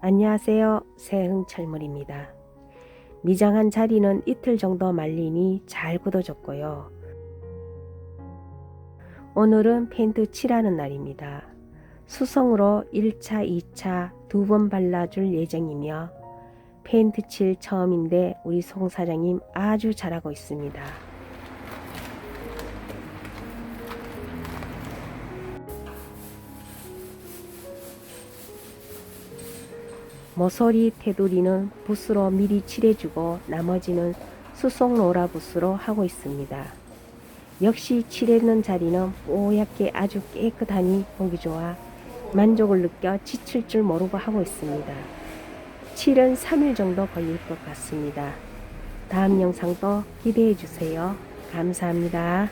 안녕하세요. 새흥철물입니다. 미장한 자리는 이틀 정도 말리니 잘 굳어졌고요. 오늘은 페인트 칠하는 날입니다. 수성으로 1차, 2차 두 번 발라줄 예정이며 페인트 칠 처음인데 우리 송 사장님 아주 잘하고 있습니다. 모서리 테두리는 붓으로 미리 칠해주고 나머지는 수속 노라 붓으로 하고 있습니다. 역시 칠했는 자리는 뽀얗게 아주 깨끗하니 보기 좋아 만족을 느껴 지칠 줄 모르고 하고 있습니다. 칠은 3일 정도 걸릴 것 같습니다. 다음 영상도 기대해 주세요. 감사합니다.